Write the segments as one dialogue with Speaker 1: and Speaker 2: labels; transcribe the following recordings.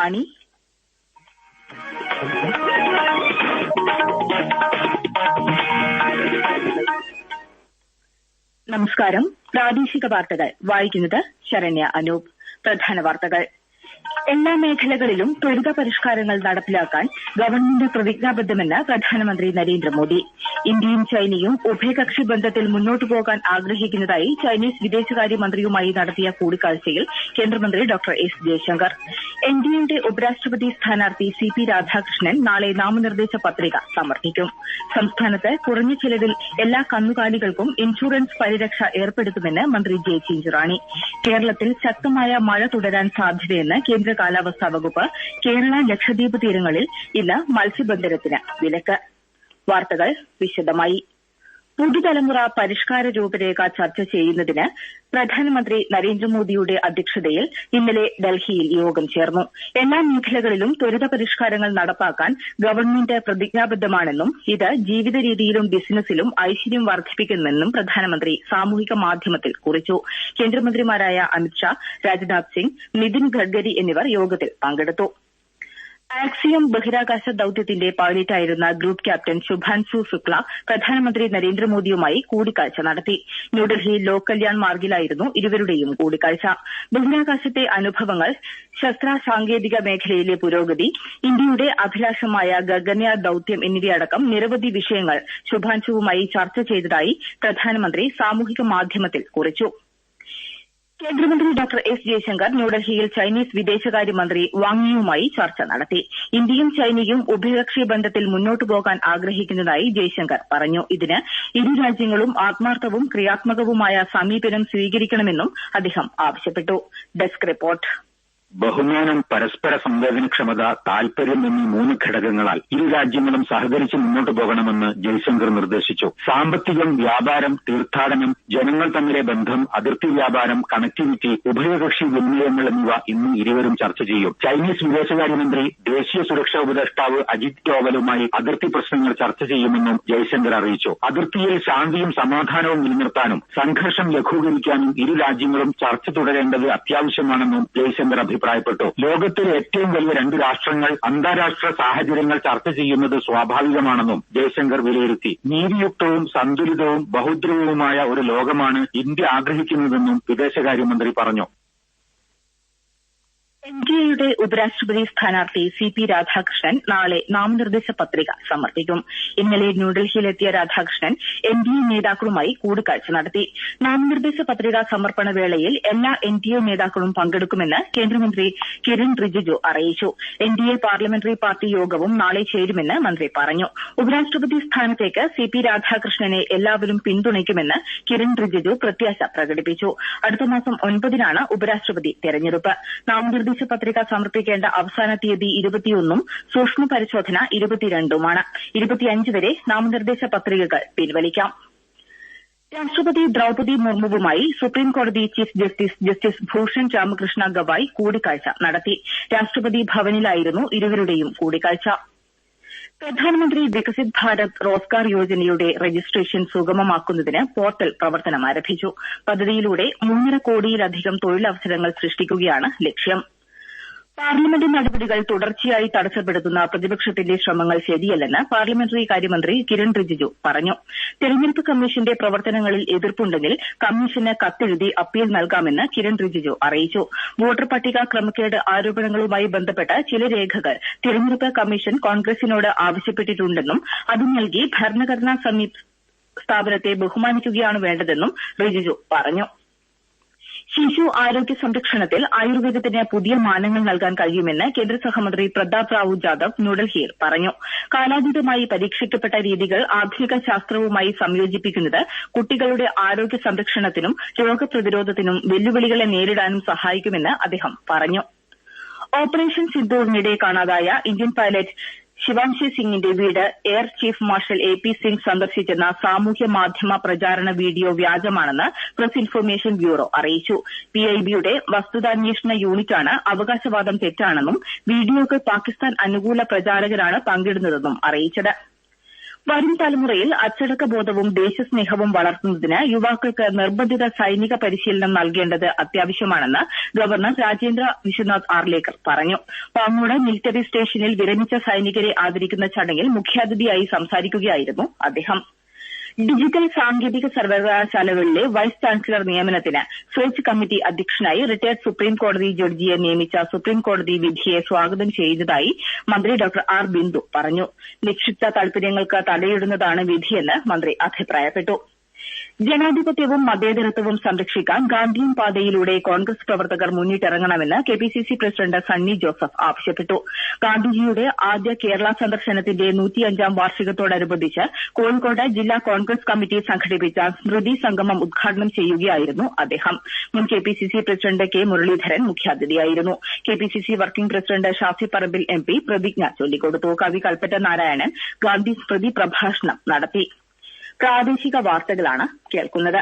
Speaker 1: ആകാശവാണി നമസ്കാരം പ്രാദേശിക വാർത്തകൾ വായിക്കുന്നത് ശരണ്യ അനൂപ് പ്രധാന വാർത്തകൾ എല്ലാ മേഖലകളിലും ത്വരിത പരിഷ്കാരങ്ങൾ നടപ്പിലാക്കാൻ ഗവൺമെന്റ് പ്രതിജ്ഞാബദ്ധമെന്ന് പ്രധാനമന്ത്രി നരേന്ദ്രമോദി ഇന്ത്യയും ചൈനയും ഉഭയകക്ഷി ബന്ധത്തിൽ മുന്നോട്ടു പോകാൻ ആഗ്രഹിക്കുന്നതായി ചൈനീസ് വിദേശകാര്യമന്ത്രിയുമായി നടത്തിയ കൂടിക്കാഴ്ചയിൽ കേന്ദ്രമന്ത്രി ഡോക്ടർ എസ് ജയശങ്കർ എൻഡിഎയുടെ ഉപരാഷ്ട്രപതി സ്ഥാനാർത്ഥി സി പി രാധാകൃഷ്ണൻ നാളെ നാമനിർദ്ദേശ പത്രിക സമർപ്പിക്കും സംസ്ഥാനത്ത് കുറഞ്ഞ ചെലവിൽ എല്ലാ കന്നുകാലികൾക്കും ഇൻഷുറൻസ് പരിരക്ഷ ഏർപ്പെടുത്തുമെന്ന് മന്ത്രി ജെ ചിഞ്ചുറാണി കേരളത്തിൽ ശക്തമായ മഴ തുടരാൻ സാധ്യതയെന്ന് കേന്ദ്ര കേന്ദ്ര കാലാവസ്ഥാ വകുപ്പ് കേരള ലക്ഷദ്വീപ് തീരങ്ങളിൽ ഇന്ന് മത്സ്യബന്ധനത്തിന് വിലക്ക് വാർത്തകൾ വിശദമായി പുതുതലമുറ പരിഷ്കാര രൂപരേഖ ചർച്ച ചെയ്യുന്നതിന് പ്രധാനമന്ത്രി നരേന്ദ്രമോദിയുടെ അധ്യക്ഷതയിൽ ഇന്നലെ ഡൽഹിയിൽ യോഗം ചേർന്നു എല്ലാ മേഖലകളിലും ത്വരിത പരിഷ്കാരങ്ങൾ നടപ്പാക്കാൻ ഗവൺമെന്റ് പ്രതിജ്ഞാബദ്ധമാണെന്നും ഇത് ജീവിത രീതിയിലും ബിസിനസിലും ഐശ്വര്യം വർദ്ധിപ്പിക്കുമെന്നും പ്രധാനമന്ത്രി സാമൂഹിക മാധ്യമത്തിൽ കുറിച്ചു കേന്ദ്രമന്ത്രിമാരായ അമിത്ഷാ രാജ്നാഥ് സിംഗ് നിതിൻ ഗഡ്കരി എന്നിവർ യോഗത്തിൽ പങ്കെടുത്തു ആക്സിയം ബഹിരാകാശ ദൌത്യത്തിന്റെ പൈലറ്റായിരുന്ന ഗ്രൂപ്പ് ക്യാപ്റ്റൻ ശുഭാൻസു ശുക്ല പ്രധാനമന്ത്രി നരേന്ദ്രമോദിയുമായി കൂടിക്കാഴ്ച നടത്തി ന്യൂഡൽഹി ലോക് കല്യാൺ മാർഗിലായിരുന്നു ഇരുവരുടെയും കൂടിക്കാഴ്ച ബഹിരാകാശത്തെ അനുഭവങ്ങൾ ശസ്ത്ര സാങ്കേതിക മേഖലയിലെ പുരോഗതി ഇന്ത്യയുടെ അഭിലാഷമായ ഗഗനയാൻ ദൌത്യം എന്നിവയടക്കം നിരവധി വിഷയങ്ങൾ ശുഭാൻസുവുമായി ചർച്ച ചെയ്തതായി പ്രധാനമന്ത്രി സാമൂഹിക മാധ്യമത്തിൽ കുറിച്ചു കേന്ദ്രമന്ത്രി ഡോക്ടർ എസ് ജയശങ്കർ ന്യൂഡൽഹിയിൽ ചൈനീസ് വിദേശകാര്യമന്ത്രി വാങ് യുമായി ചർച്ച നടത്തി ഇന്ത്യയും ചൈനയും ഉഭയകക്ഷി ബന്ധത്തിൽ മുന്നോട്ടു പോകാൻ ആഗ്രഹിക്കുന്നതായി ജയശങ്കർ പറഞ്ഞു ഇതിന് ഇരു രാജ്യങ്ങളും ആത്മാർത്ഥവും ക്രിയാത്മകവുമായ സമീപനം സ്വീകരിക്കണമെന്നും അദ്ദേഹം ആവശ്യപ്പെട്ടു ഡെസ്ക് റിപ്പോർട്ട്
Speaker 2: ബഹുമാനം പരസ്പര സംവേദനക്ഷമത താൽപര്യം എന്നീ മൂന്ന് ഘടകങ്ങളാൽ ഇരു രാജ്യങ്ങളും സഹകരിച്ച് മുന്നോട്ടു പോകണമെന്ന് ജയശങ്കർ നിർദ്ദേശിച്ചു സാമ്പത്തികം വ്യാപാരം തീർത്ഥാടനം ജനങ്ങൾ തമ്മിലെ ബന്ധം അതിർത്തി വ്യാപാരം കണക്ടിവിറ്റി ഉഭയകക്ഷി വിനിമയങ്ങൾ എന്നിവ ഇന്ന് ഇരുവരും ചർച്ച ചെയ്യും ചൈനീസ് വിദേശകാര്യമന്ത്രി ദേശീയ സുരക്ഷാ ഉപദേഷ്ടാവ് അജിത് ഡോവലുമായി അതിർത്തി പ്രശ്നങ്ങൾ ചർച്ച ചെയ്യുമെന്നും ജയശങ്കർ അറിയിച്ചു അതിർത്തിയിൽ ശാന്തിയും സമാധാനവും നിലനിർത്താനും സംഘർഷം ലഘൂകരിക്കാനും ഇരു രാജ്യങ്ങളും ചർച്ച തുടരേണ്ടത് അത്യാവശ്യമാണെന്നും ജയശങ്കർ അഭിപ്രായപ്പെട്ടു അഭിപ്രായപ്പെട്ടു ലോകത്തിലെ ഏറ്റവും വലിയ രണ്ട് രാഷ്ട്രങ്ങൾ അന്താരാഷ്ട്ര സാഹചര്യങ്ങൾ ചർച്ച ചെയ്യുന്നത് സ്വാഭാവികമാണെന്നും ജയശങ്കർ വിലയിരുത്തി നീതിയുക്തവും സന്തുലിതവും ബഹുദ്രവുമായ ഒരു ലോകമാണ് ഇന്ത്യ ആഗ്രഹിക്കുന്നതെന്നും വിദേശകാര്യമന്ത്രി പറഞ്ഞു
Speaker 1: എൻ ഡി എയുടെ ഉപരാഷ്ട്രപതി സ്ഥാനാർത്ഥി സി പി രാധാകൃഷ്ണൻ നാളെ നാമനിർദ്ദേശ പത്രിക സമർപ്പിക്കും ഇന്നലെ ന്യൂഡൽഹിയിലെത്തിയ രാധാകൃഷ്ണൻ എൻ ഡി എ നേതാക്കളുമായി കൂടിക്കാഴ്ച നടത്തി നാമനിർദ്ദേശ പത്രിക സമർപ്പണ വേളയിൽ എല്ലാ എൻ ഡി എ നേതാക്കളും പങ്കെടുക്കുമെന്ന് കേന്ദ്രമന്ത്രി കിരൺ റിജിജു അറിയിച്ചു N D A parliamentary party യോഗവും നാളെ ചേരുമെന്ന് മന്ത്രി പറഞ്ഞു ഉപരാഷ്ട്രപതി സ്ഥാനത്തേക്ക് സി പി രാധാകൃഷ്ണനെ എല്ലാവരും പിന്തുണയ്ക്കുമെന്ന് കിരൺ റിജിജു പ്രത്യാശ പ്രകടിപ്പിച്ചു അടുത്ത മാസം ഒൻപതിനാണ് ഉപരാഷ്ട്രപതി തെരഞ്ഞെടുപ്പ് നാമനിർദ്ദേശ അഭ്യർത്ഥിച്ച പത്രിക സമർപ്പിക്കേണ്ട അവസാന തീയതി ഇരുപത്തിയൊന്നും സൂക്ഷ്മ പരിശോധന ഇരുപത്തിരണ്ടുമാണ് ഇരുപത്തിയഞ്ച് വരെ നാമനിർദ്ദേശ പത്രികകൾ പിൻവലിക്കാം രാഷ്ട്രപതി ദ്രൌപതി മുർമുവുമായി സുപ്രീംകോടതി chief justice justice Bhushan Ramakrishna Gavai കൂടിക്കാഴ്ച നടത്തി രാഷ്ട്രപതി ഭവനിലായിരുന്നു ഇരുവരുടെയും കൂടിക്കാഴ്ച പ്രധാനമന്ത്രി വികസിത് ഭാരത് റോസ്ഗാർ യോജനയുടെ രജിസ്ട്രേഷൻ സുഗമമാക്കുന്നതിന് പോർട്ടൽ പ്രവർത്തനം ആരംഭിച്ചു പദ്ധതിയിലൂടെ മൂന്നര കോടിയിലധികം തൊഴിലവസരങ്ങൾ സൃഷ്ടിക്കുകയാണ് ലക്ഷ്യം പാർലമെന്റ് നടപടികൾ തുടർച്ചയായി തടസ്സപ്പെടുത്തുന്ന പ്രതിപക്ഷത്തിന്റെ ശ്രമങ്ങൾ ശരിയല്ലെന്ന് പാർലമെന്ററി കാര്യമന്ത്രി കിരൺ റിജിജു പറഞ്ഞു തെരഞ്ഞെടുപ്പ് കമ്മീഷന്റെ പ്രവർത്തനങ്ങളിൽ എതിർപ്പുണ്ടെങ്കിൽ കമ്മീഷന് കത്തെഴുതി അപ്പീൽ നൽകാമെന്ന് കിരൺ റിജിജു അറിയിച്ചു വോട്ടർ പട്ടിക ക്രമക്കേട് ആരോപണങ്ങളുമായി ബന്ധപ്പെട്ട് ചില രേഖകൾ തെരഞ്ഞെടുപ്പ് കമ്മീഷൻ കോൺഗ്രസിനോട് ആവശ്യപ്പെട്ടിട്ടുണ്ടെന്നും അത് നൽകി ഭരണഘടനാ സ്ഥാപനത്തെ ബഹുമാനിക്കുകയാണ് വേണ്ടതെന്നും റിജിജു പറഞ്ഞു ശിശു ആരോഗ്യ സംരക്ഷണത്തിൽ ആയുർവേദത്തിന് പുതിയ മാനങ്ങൾ നൽകാൻ കഴിയുമെന്ന് കേന്ദ്ര സഹമന്ത്രി പ്രതാപ് റാവു ജാദവ് ന്യൂഡൽഹിയിൽ പറഞ്ഞു കാലാതീതമായി പരീക്ഷിക്കപ്പെട്ട രീതികൾ ആധുനിക ശാസ്ത്രവുമായി സംയോജിപ്പിക്കുന്നത് കുട്ടികളുടെ ആരോഗ്യ സംരക്ഷണത്തിനും രോഗപ്രതിരോധത്തിനും വെല്ലുവിളികളെ നേരിടാനും സഹായിക്കുമെന്ന് അദ്ദേഹം പറഞ്ഞു ഓപ്പറേഷൻ സിന്ദൂറിനിടെ കാണാതായ ഇന്ത്യൻ പൈലറ്റ് ശിവാംശി സിംഗിന്റെ വീട് air chief marshal A P Singh സന്ദർശിച്ചെന്ന സാമൂഹ്യ മാധ്യമ പ്രചാരണ വീഡിയോ വ്യാജമാണെന്ന് പ്രസ് ഇൻഫർമേഷൻ ബ്യൂറോ അറിയിച്ചു പിഐബിയുടെ വസ്തുതാന്വേഷണ യൂണിറ്റാണ് അവകാശവാദം തെറ്റാണെന്നും വീഡിയോകൾ പാകിസ്ഥാൻ അനുകൂല പ്രചാരകരാണ് പങ്കിടുന്നതെന്നും അറിയിച്ചത് വരും തലമുറയിൽ അച്ചടക്ക ബോധവും ദേശസ്നേഹവും വളർത്തുന്നതിന് യുവാക്കൾക്ക് നിർബന്ധിത സൈനിക പരിശീലനം നൽകേണ്ടത് അത്യാവശ്യമാണെന്ന് ഗവർണർ രാജേന്ദ്ര വിശ്വനാഥ് ആർലേക്കർ പറഞ്ഞു പാങ്ങോട് മിലിറ്ററി സ്റ്റേഷനിൽ വിരമിച്ച സൈനികരെ ആദരിക്കുന്ന ചടങ്ങിൽ മുഖ്യാതിഥിയായി സംസാരിക്കുകയായിരുന്നു അദ്ദേഹം ഡിജിറ്റൽ സാങ്കേതിക സർവകലാശാലകളിലെ വൈസ് ചാൻസലർ നിയമനത്തിന് സെർച്ച് കമ്മിറ്റി അധ്യക്ഷനായി റിട്ടയർഡ് സുപ്രീം കോടതി ജഡ്ജിയെ നിയമിച്ച സുപ്രീം കോടതി വിധിയെ സ്വാഗതം ചെയ്തതായി മന്ത്രി ഡോക്ടർ ആർ ബിന്ദു പറഞ്ഞു നിക്ഷിപ്ത താൽപര്യങ്ങൾക്ക് തടയിടുന്നതാണ് വിധിയെന്ന് മന്ത്രി അഭിപ്രായപ്പെട്ടു ജനാധിപത്യവും മതേതരത്വവും സംരക്ഷിക്കാൻ ഗാന്ധിയൻ പാതയിലൂടെ കോൺഗ്രസ് പ്രവർത്തകർ മുന്നിട്ടിറങ്ങണമെന്ന് കെപിസിസി പ്രസിഡന്റ് സണ്ണി ജോസഫ് ആവശ്യപ്പെട്ടു ഗാന്ധിജിയുടെ ആദ്യ കേരള സന്ദർശനത്തിന്റെ നൂറ്റിയഞ്ചാം വാർഷികത്തോടനുബന്ധിച്ച് കോഴിക്കോട് ജില്ലാ കോൺഗ്രസ് കമ്മിറ്റി സംഘടിപ്പിച്ച സ്മൃതി സംഗമം ഉദ്ഘാടനം ചെയ്യുകയായിരുന്നു അദ്ദേഹം മുൻ കെപിസിസി പ്രസിഡന്റ് കെ മുരളീധരൻ മുഖ്യാതിഥിയായിരുന്നു KPCC working president Shafi Parambil MP പ്രതിജ്ഞ ചൊല്ലിക്കൊടുത്തു കവി കൽപ്പറ്റ നാരായണൻ ഗാന്ധി സ്മൃതി പ്രഭാഷണം നടത്തി പ്രാദേശിക വാർത്തകളാണ് കേൾക്കുന്നത്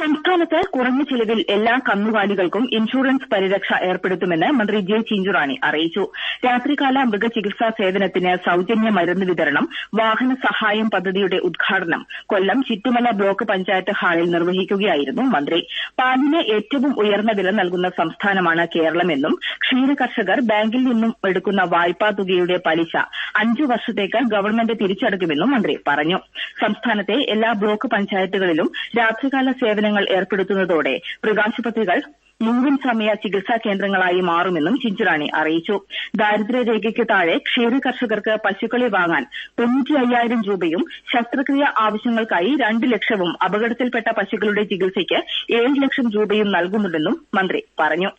Speaker 1: സംസ്ഥാനത്ത് കുറഞ്ഞ ചിലവിൽ എല്ലാ കന്നുകാലികൾക്കും ഇൻഷുറൻസ് പരിരക്ഷ ഏർപ്പെടുത്തുമെന്ന് മന്ത്രി ജെ ചിഞ്ചുറാണി അറിയിച്ചു രാത്രികാല മൃഗചികിത്സാ സേവനത്തിന് സൌജന്യ മരുന്ന് വിതരണം വാഹന സഹായം പദ്ധതിയുടെ ഉദ്ഘാടനം കൊല്ലം ചിറ്റുമല ബ്ലോക്ക് പഞ്ചായത്ത് ഹാളിൽ നിർവഹിക്കുകയായിരുന്നു മന്ത്രി പാലിന് ഏറ്റവും ഉയർന്ന വില നൽകുന്ന സംസ്ഥാനമാണ് കേരളമെന്നും ക്ഷീര കർഷകർ ബാങ്കിൽ നിന്നും എടുക്കുന്ന വായ്പാ തുകയുടെ പലിശ അഞ്ചു വർഷത്തേക്ക് ഗവൺമെന്റ് തിരിച്ചടക്കുമെന്നും മന്ത്രി പറഞ്ഞു സംസ്ഥാനത്തെ എല്ലാ ബ്ലോക്ക് പഞ്ചായത്തുകളിലും രാത്രികാല സേവനം സേവനങ്ങൾ ഏർപ്പെടുത്തുന്നതോടെ പ്രകാശപത്രികൾ മുഴുവൻ സമയ ചികിത്സാ കേന്ദ്രങ്ങളായി മാറുമെന്നും ചിഞ്ചുറാണി അറിയിച്ചു ദാരിദ്ര്യരേഖയ്ക്ക് താഴെ ക്ഷീര കർഷകർക്ക് പശുക്കളെ വാങ്ങാൻ തൊണ്ണൂറ്റി അയ്യായിരം രൂപയും ശസ്ത്രക്രിയ ആവശ്യങ്ങൾക്കായി രണ്ട് ലക്ഷവും അപകടത്തിൽപ്പെട്ട പശുക്കളുടെ ചികിത്സയ്ക്ക് ഏഴ് ലക്ഷം രൂപയും നൽകുന്നുണ്ടെന്നും മന്ത്രി പറഞ്ഞു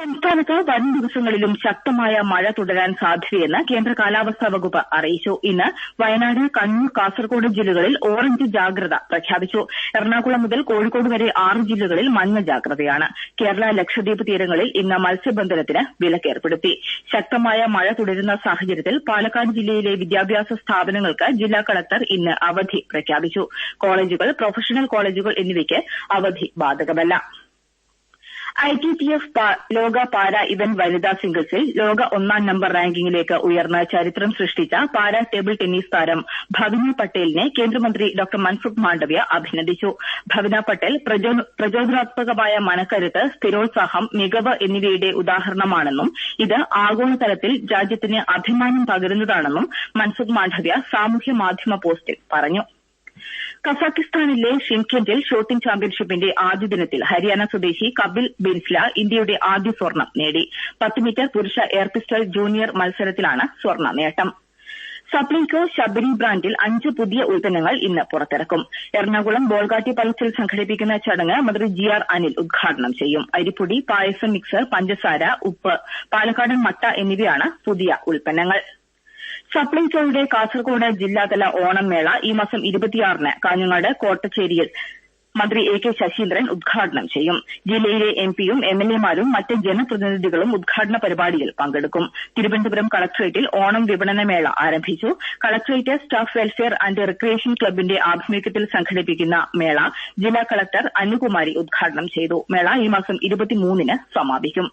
Speaker 1: സംസ്ഥാനത്ത് വരും ദിവസങ്ങളിലും ശക്തമായ മഴ തുടരാൻ സാധ്യതയെന്ന് കേന്ദ്ര കാലാവസ്ഥാ വകുപ്പ് അറിയിച്ചു ഇന്ന് വയനാട് കണ്ണൂർ കാസർകോട് ജില്ലകളിൽ ഓറഞ്ച് ജാഗ്രത പ്രഖ്യാപിച്ചു എറണാകുളം മുതൽ കോഴിക്കോട് വരെ ആറ് ജില്ലകളിൽ മഞ്ഞ ജാഗ്രതയാണ് കേരള ലക്ഷദ്വീപ് തീരങ്ങളിൽ ഇന്ന് മത്സ്യബന്ധനത്തിന് വിലക്കേർപ്പെടുത്തി ശക്തമായ മഴ തുടരുന്ന സാഹചര്യത്തിൽ പാലക്കാട് ജില്ലയിലെ വിദ്യാഭ്യാസ സ്ഥാപനങ്ങൾക്ക് ജില്ലാ കളക്ടർ ഇന്ന് അവധി പ്രഖ്യാപിച്ചു കോളേജുകൾ പ്രൊഫഷണൽ കോളേജുകൾ എന്നിവയ്ക്ക് അവധി ബാധകമല്ല ഐ ടി ടി എഫ് ലോക പാര ഇവന്റ് വനിതാ സിംഗിൾസിൽ ലോക ഒന്നാം നമ്പർ റാങ്കിംഗിലേക്ക് ഉയർന്ന ചരിത്രം സൃഷ്ടിച്ച പാര ടേബിൾ ടെന്നീസ് താരം ഭവിന പട്ടേലിനെ കേന്ദ്രമന്ത്രി ഡോക്ടർ മൻസുഖ് മാണ്ഡവ്യ അഭിനന്ദിച്ചു ഭവിന പട്ടേൽ പ്രചോദനാത്മകമായ മനക്കരുത്ത് സ്ഥിരോത്സാഹം മികവ് എന്നിവയുടെ ഉദാഹരണമാണെന്നും ഇത് ആഗോളതലത്തിൽ രാജ്യത്തിന് അഭിമാനം പകരുന്നതാണെന്നും മൻസുഖ് മാണ്ഡവ്യ സാമൂഹ്യ മാധ്യമ പോസ്റ്റിൽ പറഞ്ഞു കസാക്കിസ്ഥാനിലെ ഷിംഖിൻഡിൽ ഷൂട്ടിംഗ് ചാമ്പ്യൻഷിപ്പിന്റെ ആദ്യ ദിനത്തിൽ ഹരിയാന സ്വദേശി കപിൽ ബിൻസ്ല ഇന്ത്യയുടെ ആദ്യ സ്വർണം നേടി പത്ത് മീറ്റർ പുരുഷ എയർ പിസ്റ്റൾ ജൂനിയർ മത്സരത്തിലാണ് സ്വർണ്ണ നേട്ടം സപ്ലിക്കോ ശബരി ബ്രാൻഡിൽ അഞ്ച് പുതിയ ഉൽപ്പന്നങ്ങൾ ഇന്ന് പുറത്തിറക്കും എറണാകുളം ബോൾഗാട്ടി പലസിൽ സംഘടിപ്പിക്കുന്ന ചടങ്ങ് മന്ത്രി ജി ആർ അനിൽ ഉദ്ഘാടനം ചെയ്യും അരിപ്പൊടി പായസം മിക്സർ പഞ്ചസാര ഉപ്പ് പാലക്കാടൻ മട്ട എന്നിവയാണ് പുതിയ ഉൽപ്പന്നങ്ങൾ സപ്ലൈകോയുടെ കാസർകോട് ജില്ലാതല ഓണം മേള ഈ മാസം ഇരുപത്തിയാറിന് കാഞ്ഞങ്ങാട് കോട്ടച്ചേരിയിൽ മന്ത്രി എ കെ ശശീന്ദ്രൻ ഉദ്ഘാടനം ചെയ്യും ജില്ലയിലെ എം പിയും എം എൽ എമാരും മറ്റ് ജനപ്രതിനിധികളും ഉദ്ഘാടന പരിപാടിയിൽ പങ്കെടുക്കും തിരുവനന്തപുരം കളക്ടറേറ്റിൽ ഓണം വിപണന മേള ആരംഭിച്ചു collectorate staff welfare and recreation ക്ലബിന്റെ ആഭിമുഖ്യത്തിൽ സംഘടിപ്പിക്കുന്ന മേള ജില്ലാ കളക്ടർ അനുകുമാരി ഉദ്ഘാടനം ചെയ്തു മേള ഈ മാസം ഇരുപത്തിമൂന്നിന് സമാപിക്കും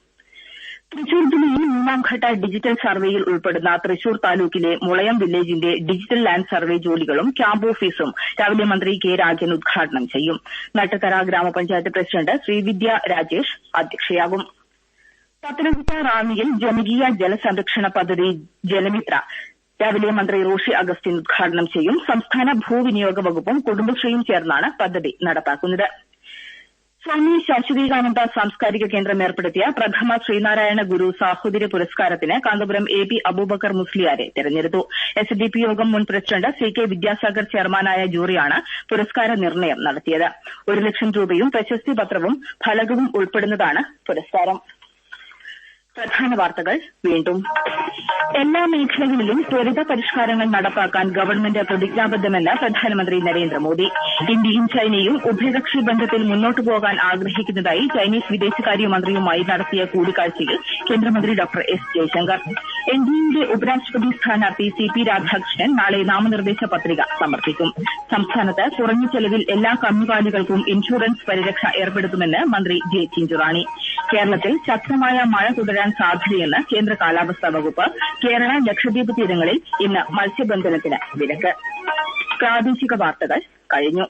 Speaker 1: തൃശൂർ ജില്ലയിൽ മൂന്നാംഘട്ട ഡിജിറ്റൽ സർവേയിൽ ഉൾപ്പെടുന്ന തൃശൂർ താലൂക്കിലെ മുളയം വില്ലേജിന്റെ ഡിജിറ്റൽ ലാൻഡ് സർവേ ജോലികളും ക്യാമ്പ് ഓഫീസും രാവിലെ മന്ത്രി കെ രാജൻ ഉദ്ഘാടനം ചെയ്യും നട്ടത്തറ ഗ്രാമപഞ്ചായത്ത് പ്രസിഡന്റ് ശ്രീവിദ്യ രാജേഷ് അധ്യക്ഷയാകും പത്തനംതിട്ട റാന്നിയിൽ ജനകീയ ജലസംരക്ഷണ പദ്ധതി ജലമിത്ര രാവിലെ മന്ത്രി റോഷി അഗസ്റ്റിൻ ഉദ്ഘാടനം ചെയ്യും സംസ്ഥാന ഭൂവിനിയോഗ വകുപ്പും കുടുംബശ്രീയും ചേർന്നാണ് പദ്ധതി നടപ്പാക്കുന്നത് സ്വാമി ശാശ്വതീകാനന്ദ സാംസ്കാരിക കേന്ദ്രം ഏർപ്പെടുത്തിയ പ്രഥമ ശ്രീനാരായണ ഗുരു സാഹോദര്യ പുരസ്കാരത്തിന് കാന്തപുരം എ പി അബൂബക്കർ മുസ്ലിയാരെ തെരഞ്ഞെടുത്തു എസ് ഡി പി യോഗം മുൻ പ്രസിഡന്റ് സി കെ വിദ്യാസാഗർ ചെയർമാനായ ജൂറിയാണ് പുരസ്കാര നിർണയം നടത്തിയത് ഒരു ലക്ഷം രൂപയും പ്രശസ്തി പത്രവും ഫലകവും ഉൾപ്പെടുന്നതാണ് പുരസ്കാരം പ്രധാന വാർത്തകൾ വീണ്ടും എല്ലാ മേഖലകളിലും ത്വരിത പരിഷ്കാരങ്ങൾ നടപ്പാക്കാൻ ഗവൺമെന്റ് പ്രതിജ്ഞാബദ്ധമെന്ന് പ്രധാനമന്ത്രി നരേന്ദ്രമോദി ഇന്ത്യയും ചൈനയും ഉഭയകക്ഷി ബന്ധത്തിൽ മുന്നോട്ടു പോകാൻ ആഗ്രഹിക്കുന്നതായി ചൈനീസ് വിദേശകാര്യമന്ത്രിയുമായി നടത്തിയ കൂടിക്കാഴ്ചയിൽ കേന്ദ്രമന്ത്രി ഡോ എസ് ജയശങ്കർ എൻഡിഎയുടെ ഉപരാഷ്ട്രപതി സ്ഥാനാർത്ഥി സി പി രാധാകൃഷ്ണൻ നാളെ നാമനിർദ്ദേശ പത്രിക സമർപ്പിക്കും സംസ്ഥാനത്ത് കുറഞ്ഞ ചെലവിൽ എല്ലാ കന്നുകാലികൾക്കും ഇൻഷുറൻസ് പരിരക്ഷ ഏർപ്പെടുത്തുമെന്ന് മന്ത്രി ജെ ചിഞ്ചുറാണി കേരളത്തിൽ ശക്തമായ മഴ തുടരാൻ ഉണ്ടാകാൻ സാധ്യതയെന്ന് കേന്ദ്ര കാലാവസ്ഥാ വകുപ്പ് കേരള ലക്ഷദ്വീപ് തീരങ്ങളിൽ ഇന്ന് മത്സ്യബന്ധനത്തിന് വിലക്ക് പ്രാദേശിക വാർത്തകൾ കഴിഞ്ഞു